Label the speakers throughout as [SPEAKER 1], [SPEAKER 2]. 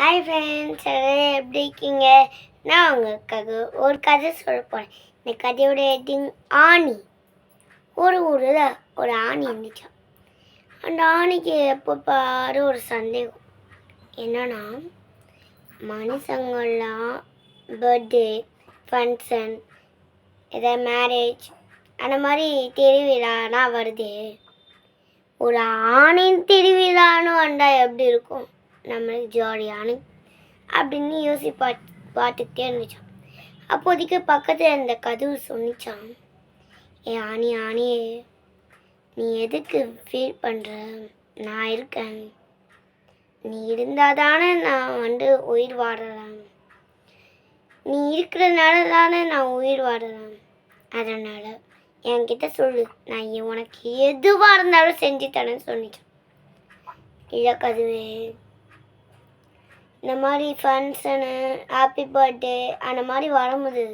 [SPEAKER 1] Hi friends எல்லாரும் எப்படி இருக்கீங்க? நான் உங்களுக்காக ஒரு கதை சொல்ல போகிறேன் இந்த கதையோட ஹெட்டிங் ஆணி. ஒரு ஊரில் ஒரு ஆணி இருந்துச்சான் அந்த ஆணிக்கு எப்போ பாரு ஒரு சந்தேகம். என்னன்னா மனுஷங்கள்லாம் பர்த்டே ஃபங்க்ஷன் ஏதாவது மேரேஜ் அந்த மாதிரி திருவிழானா வருது. ஒரு ஆணின் திருவிழான்னு வந்தால் எப்படி இருக்கும்? நம்மளுக்கு ஜாலியானு அப்படின்னு யோசி பா பார்த்துக்கிட்டே இருந்துச்சான் அப்போதைக்கு பக்கத்தில் இருந்த கதவு சொன்னிச்சான் ஏ ஆணி ஆணியே நீ எதுக்கு ஃபீல் பண்ணுற நான் இருக்கேன். நீ இருந்தால் தானே நான் வந்து உயிர் வாழலாம் நீ இருக்கிறதுனால தானே நான் உயிர் வாழலாம் அதனால் என்கிட்ட சொல்லு. நான் உனக்கு எதுவாக இருந்தாலும் செஞ்சு தரேன்னு சொன்னிச்சேன். இல்லை கதுவே. இந்த மாதிரி ஃபங்க்ஷனு ஹாப்பி பர்த்டே அந்த மாதிரி வரும்போது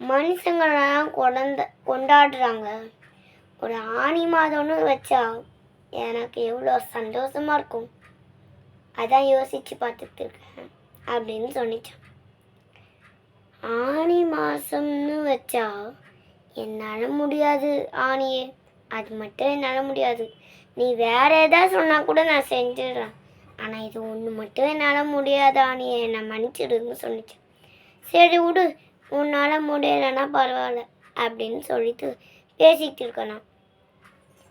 [SPEAKER 1] மனுஷங்களெல்லாம் கொண்ட கொண்டாடுறாங்க. ஒரு ஆணி மாதம்னு வச்சா எனக்கு எவ்வளோ சந்தோஷமாக இருக்கும். அதான் யோசித்து பார்த்துட்டு இருக்கேன் அப்படின்னு சொன்னிச்சான். ஆணி மாதம்னு வச்சா என்னால் முடியாது ஆணியே. அது மட்டும் என்னால் முடியாது. நீ வேறு எதாவது சொன்னால் கூட நான் செஞ்சிடுறேன். ஆனால் இது ஒன்று மட்டும் என்னால் முடியாது ஆணியே என்னை மன்னிச்சிடுன்னு சொன்னிச்சு. சரி விடு உன்னால் முடியலைன்னா பரவாயில்ல அப்படின்னு சொல்லிட்டு பேசிக்கிட்டு இருக்கணும்.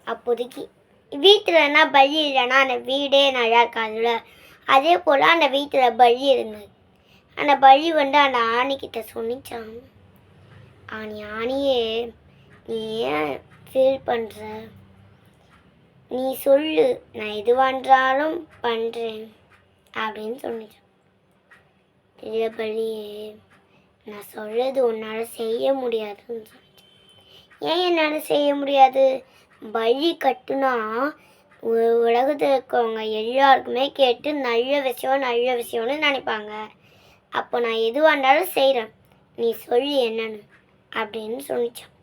[SPEAKER 1] அப்போதைக்கு வீட்டில் என்ன பலி இல்லைன்னா அந்த வீடே நல்லா இருக்காதுல்ல. அதே போல் அந்த வீட்டில் பலி இருந்தது. அந்த பலி வந்து அந்த ஆணிக்கிட்ட சொன்னிச்சான் ஆனி ஆணியே நீ ஏன் ஃபீல் பண்ணுற நீ சொல்லு நான் எது பண்ணுறாலும் பண்ணுறேன் அப்படின்னு சொன்னிச்சான் இல்லை நான் சொல்கிறது உன்னால் செய்ய முடியாதுன்னு சொன்னிச்சு ஏன் என்னால் செய்ய முடியாது? பலி கட்டுனா உ- உலகத்தில் இருக்கவங்க எல்லாருக்குமே கேட்டு நல்ல விஷயம் நல்ல விஷயம்னு நினைப்பாங்க. அப்போ நான் எதுவாக இருந்தாலும் செய்கிறேன் நீ சொல்லி என்னன்னு அப்படின்னு சொன்னிச்சான்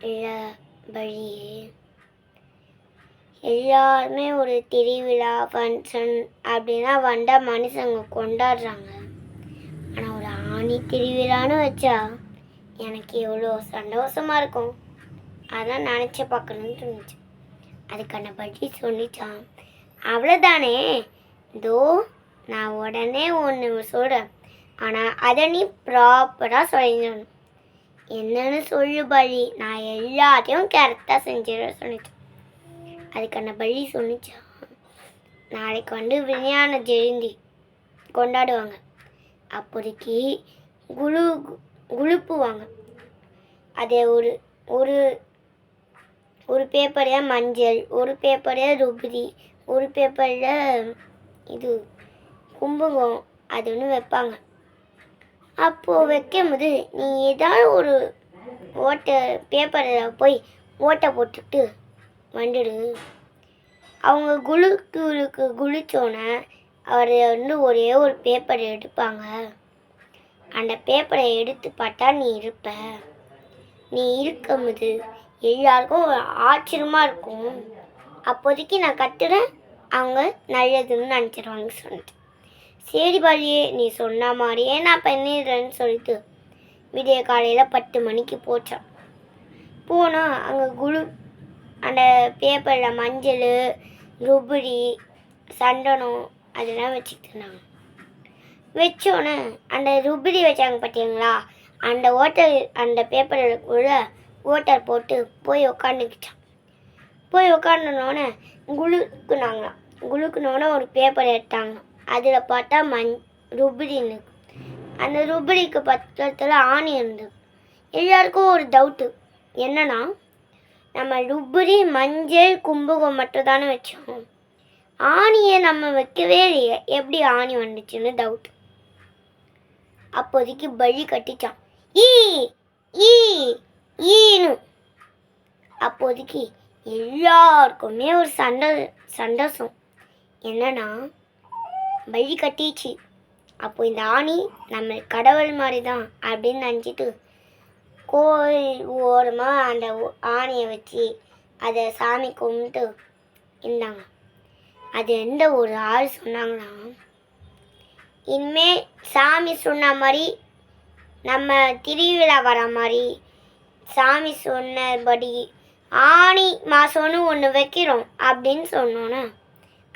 [SPEAKER 1] இல்லை பலியே எல்லாருமே ஒரு திருவிழா ஃபங்க்ஷன் அப்படின்னா வந்தால் மனுஷங்க கொண்டாடுறாங்க. ஆனால் ஒரு ஆணி திருவிழான்னு வச்சா எனக்கு எவ்வளோ சந்தோஷமாக இருக்கும். அதான் நினச்சி பார்க்கணும்னு தோணுச்சு. அதுக்கான பற்றி சொல்லிச்சான் அவ்வளோதானே இதோ நான் உடனே ஒன்று சொல்கிறேன் ஆனால் அதை நீ ப்ராப்பராக சொல்லணும். என்னன்னு சொல்லு பலி. நான் எல்லாத்தையும் கரெக்டாக செஞ்சிட சொன்னிச்சேன் அதுக்கான பள்ளி சொன்னிச்சான் நாளைக்கு வந்து விஞ்ஞான ஜெயந்தி கொண்டாடுவாங்க. அப்போதைக்கு குழு குழுப்புவாங்க. அதே ஒரு ஒரு ஒரு பேப்பரில் மஞ்சள் ஒரு பேப்பரில் ருபுரி ஒரு பேப்பரில் இது கும்பகம் அது ஒன்று வைப்பாங்க. அப்போது வைக்கும்போது நீ ஏதாவது ஒரு ஓட்டை பேப்பரில் போய் ஓட்டை போட்டுட்டு வந்துடு அவங்க குழுக்கு குளிச்சோன்னே அவர் வந்து ஒரே ஒரு பேப்பர் எடுப்பாங்க. அந்த பேப்பரை எடுத்து பார்த்தா நீ இருப்ப. நீ இருக்கும்போது எல்லாருக்கும் ஒரு ஆச்சரியமாக இருக்கும். அப்போதைக்கு நான் கத்துறேன். அவங்க நல்லதுன்னு நினச்சிடுவாங்க சொன்னேன் சரி பாலியே நீ சொன்ன மாதிரியே நான் பண்ணிடுறேன்னு சொல்லிட்டு விடிய காலையில் பத்து மணிக்கு போச்சான் போனால் அங்கே குழு அந்த பேப்பரில் மஞ்சள் ருபுரி சந்தனம் அதெல்லாம் வச்சுக்கிட்டு இருந்தாங்க. வச்சோன்னே அந்த ருபுரி வச்சாங்க பார்த்தீங்களா அந்த ஓட்டர் அந்த பேப்பருக்குள்ள ஓட்டர் போட்டு போய் உக்காந்துக்கிட்டான். போய் உக்காந்துனோடனே குழுக்குனாங்களாம் குழுக்குனோடனே ஒரு பேப்பர் எடுத்தாங்க. அதில் பார்த்தா மண் ருபுரின்னு அந்த ருபுரிக்கு பக்கத்தில் ஆணி இருந்தது. எல்லாருக்கும் ஒரு டவுட்டு என்னன்னா நம்ம ருபுரி மஞ்சள் கும்பகம் மட்டும் தானே வச்சோம். ஆணியை நம்ம வைக்கவே இல்லையே. எப்படி ஆணி வந்துச்சுன்னு டவுட் அப்போதைக்கு பலி கட்டிச்சான். ஈ ஈ ஈனு. அப்போதைக்கு எல்லாருக்குமே ஒரு சண்டை சந்தோஷம் என்னன்னா பலி கட்டிச்சு. அப்போ இந்த ஆணி நம்ம கடவுள் மாதிரி தான் அப்படின்னு நினச்சிட்டு கோயில் ஓரமாக அந்த ஓ- ஆணியை வச்சு அதை சாமி கும்பிட்டு இருந்தாங்க. அது எந்த ஒரு ஆள் சொன்னாங்கன்னா இனிமே சாமி சொன்ன மாதிரி நம்ம திருவிழா வர மாதிரி சாமி சொன்னபடி ஆணி மாதம்னு ஒன்று வைக்கிறோம் அப்படின்னு சொன்னோன்னே.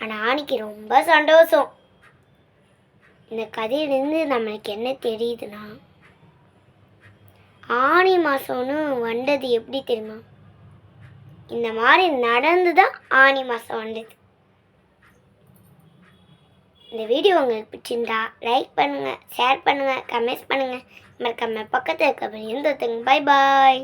[SPEAKER 1] ஆனால் ஆணிக்கு ரொம்ப சந்தோஷம். இந்த கதையிலேருந்து நம்மளுக்கு என்ன தெரியுதுன்னா ஆணி மாதம்னு வந்தது எப்படி தெரியுமா? இந்த மாதிரி நடந்து தான் ஆணி மாதம் வந்தது. இந்த வீடியோ உங்களுக்கு பிடிச்சிருந்தா லைக் பண்ணுங்கள் ஷேர் பண்ணுங்கள் கமெண்ட்ஸ் பண்ணுங்கள் மறக்காமல் பக்கத்தில் இருக்க எந்த பை பாய்